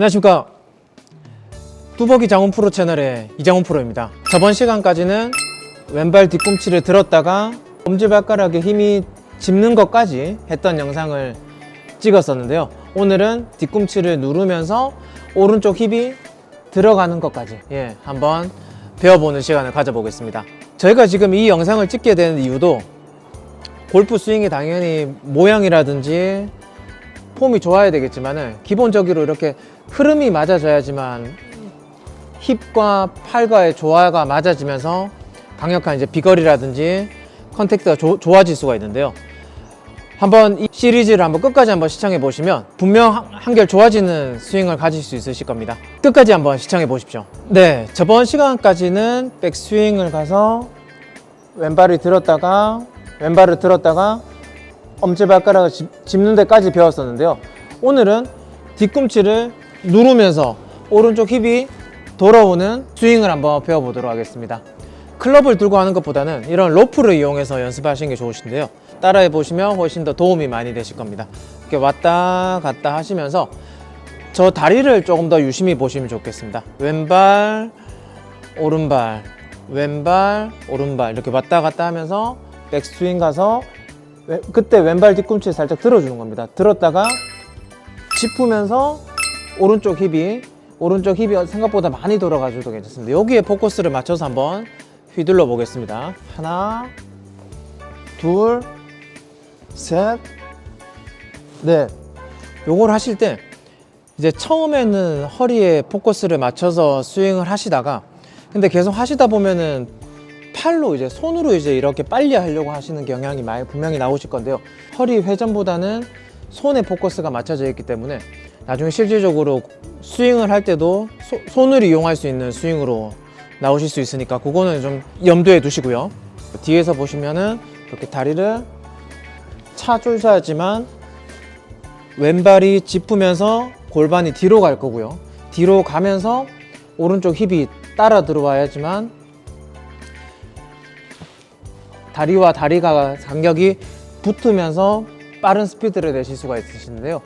안녕하십니까. 뚜벅이 장훈 프로 채널의 이장훈 프로입니다. 저번 시간까지는 왼발 뒤꿈치를 들었다가 엄지발가락에 힘이 짚는 것까지 했던 영상을 찍었었는데요. 오늘은 뒤꿈치를 누르면서 오른쪽 힙이 들어가는 것까지 예 한번 배워보는 시간을 가져보겠습니다. 저희가 지금 이 영상을 찍게 된 이유도 골프 스윙이 당연히 모양이라든지 폼이 좋아야 되겠지만은 기본적으로 이렇게 흐름이 맞아져야지만 힙과 팔과의 조화가 맞아지면서 강력한 이제 비거리라든지 컨택트가 조- 좋아질 수가 있는데요. 한번 이 시리즈를 한번 끝까지 한번 시청해 보시면 분명 한- 한결 좋아지는 스윙을 가질 수 있으실 겁니다. 끝까지 한번 시청해 보십시오. 네, 저번 시간까지는 백스윙을 가서 왼발을 들었다가 왼발을 들었다가 엄지발가락을 짚, 짚는 데까지 배웠었는데요. 오늘은 뒤꿈치를 누르면서 오른쪽 힙이 돌아오는 스윙을 한번 배워보도록 하겠습니다. 클럽을 들고 하는 것보다는 이런 로프를 이용해서 연습하시는 게 좋으신데요. 따라해 보시면 훨씬 더 도움이 많이 되실 겁니다. 이렇게 왔다 갔다 하시면서 저 다리를 조금 더 유심히 보시면 좋겠습니다. 왼발, 오른발, 왼발, 오른발 이렇게 왔다 갔다 하면서 백스윙 가서 왼- 그때 왼발 뒤꿈치 살짝 들어주는 겁니다. 들었다가 짚으면서 오른쪽 힙이 오른쪽 힙이 생각보다 많이 돌아가줘도 괜찮습니다. 여기에 포커스를 맞춰서 한번 휘둘러 보겠습니다. 하나, 둘, 셋, 넷. 요걸 하실 때 이제 처음에는 허리에 포커스를 맞춰서 스윙을 하시다가 근데 계속 하시다 보면은 팔로 이제 손으로 이제 이렇게 빨리 하려고 하시는 경향이 많이 분명히 나오실 건데요. 허리 회전보다는 손에 포커스가 맞춰져 있기 때문에 나중에 실질적으로 스윙을 할 때도 소- 손을 이용할 수 있는 스윙으로 나오실 수 있으니까 그거는 좀 염두에 두시고요. 뒤에서 보시면은 이렇게 다리를 차주셔야지만 왼발이 짚으면서 골반이 뒤로 갈 거고요. 뒤로 가면서 오른쪽 힙이 따라 들어와야지만 다리와 다리가 간격이 붙으면서 빠른 스피드를 내실 수가 있으시는데요.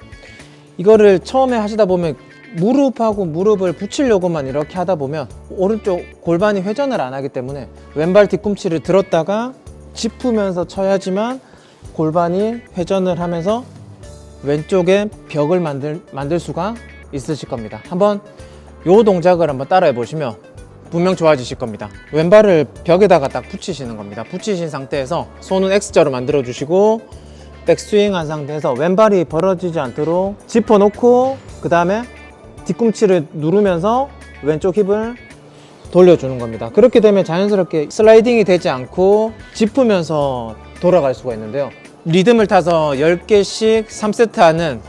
이거를 처음에 하시다 보면 무릎하고 무릎을 붙이려고만 이렇게 하다 보면 오른쪽 골반이 회전을 안 하기 때문에 왼발 뒤꿈치를 들었다가 짚으면서 쳐야지만 골반이 회전을 하면서 왼쪽에 벽을 만들, 만들 수가 있으실 겁니다. 한번 요 동작을 한번 따라해 보시면 분명 좋아지실 겁니다. 왼발을 벽에다가 딱 붙이시는 겁니다. 붙이신 상태에서 손은 X자로 만들어 주시고 백스윙 한 상태에서 왼발이 벌어지지 않도록 짚어 놓고 그 다음에 뒤꿈치를 누르면서 왼쪽 힙을 돌려주는 겁니다. 그렇게 되면 자연스럽게 슬라이딩이 되지 않고 짚으면서 돌아갈 수가 있는데요. 리듬을 타서 10개씩 3세트 하는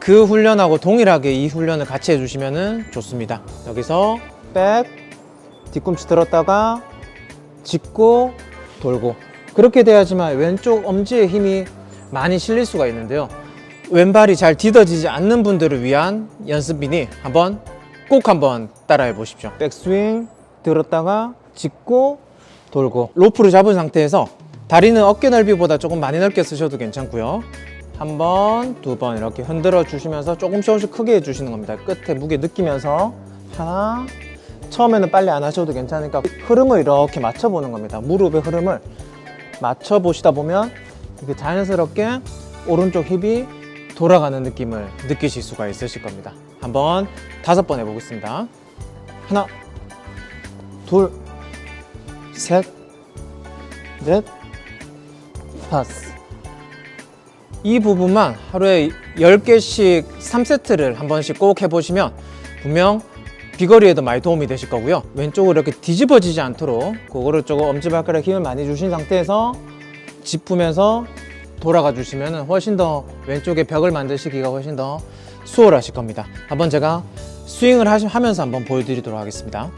그 훈련하고 동일하게 이 훈련을 같이 해주시면 좋습니다. 여기서 백, 뒤꿈치 들었다가 짚고 돌고 그렇게 돼야지만 왼쪽 엄지에 힘이 많이 실릴 수가 있는데요. 왼발이 잘 디뎌지지 않는 분들을 위한 연습이니 한번 꼭 한번 따라해 보십시오. 백스윙 들었다가 짚고 돌고 로프를 잡은 상태에서 다리는 어깨 넓이보다 조금 많이 넓게 쓰셔도 괜찮고요. 한 번, 두 번 이렇게 흔들어 주시면서 조금씩 조금씩 크게 해주시는 겁니다. 끝에 무게 느끼면서 하나, 처음에는 빨리 안 하셔도 괜찮으니까 흐름을 이렇게 맞춰보는 겁니다. 무릎의 흐름을 맞춰보시다 보면 이게 자연스럽게 오른쪽 힙이 돌아가는 느낌을 느끼실 수가 있으실 겁니다. 한번 다섯 번 해보겠습니다. 하나, 둘, 셋, 넷, 다섯. 이 부분만 하루에 10개씩 3세트를 한 번씩 꼭 해보시면 분명 비거리에도 많이 도움이 되실 거고요. 왼쪽으로 이렇게 뒤집어지지 않도록 그거를 조금 엄지발가락 힘을 많이 주신 상태에서 짚으면서 돌아가 주시면 훨씬 더 왼쪽에 벽을 만드시기가 훨씬 더 수월하실 겁니다. 한번 제가 스윙을 하시- 하면서 한번 보여드리도록 하겠습니다.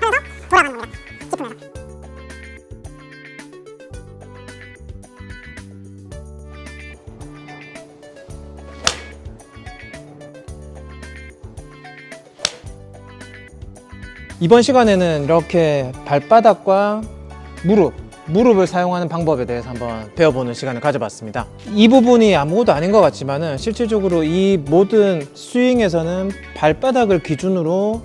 이번 시간에는 이렇게 발바닥과 무릎, 무릎을 사용하는 방법에 대해서 한번 배워보는 시간을 가져봤습니다. 이 부분이 아무것도 아닌 것 같지만은 실질적으로 이 모든 스윙에서는 발바닥을 기준으로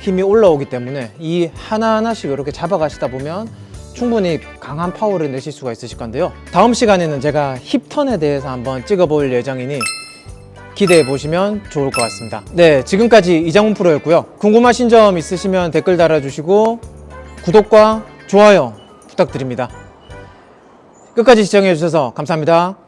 힘이 올라오기 때문에 이 하나하나씩 이렇게 잡아가시다 보면 충분히 강한 파워를 내실 수가 있으실 건데요. 다음 시간에는 제가 힙턴에 대해서 한번 찍어볼 예정이니 기대해 보시면 좋을 것 같습니다. 네, 지금까지 이장훈 프로였고요. 궁금하신 점 있으시면 댓글 달아주시고 구독과 좋아요 부탁드립니다. 끝까지 시청해 주셔서 감사합니다.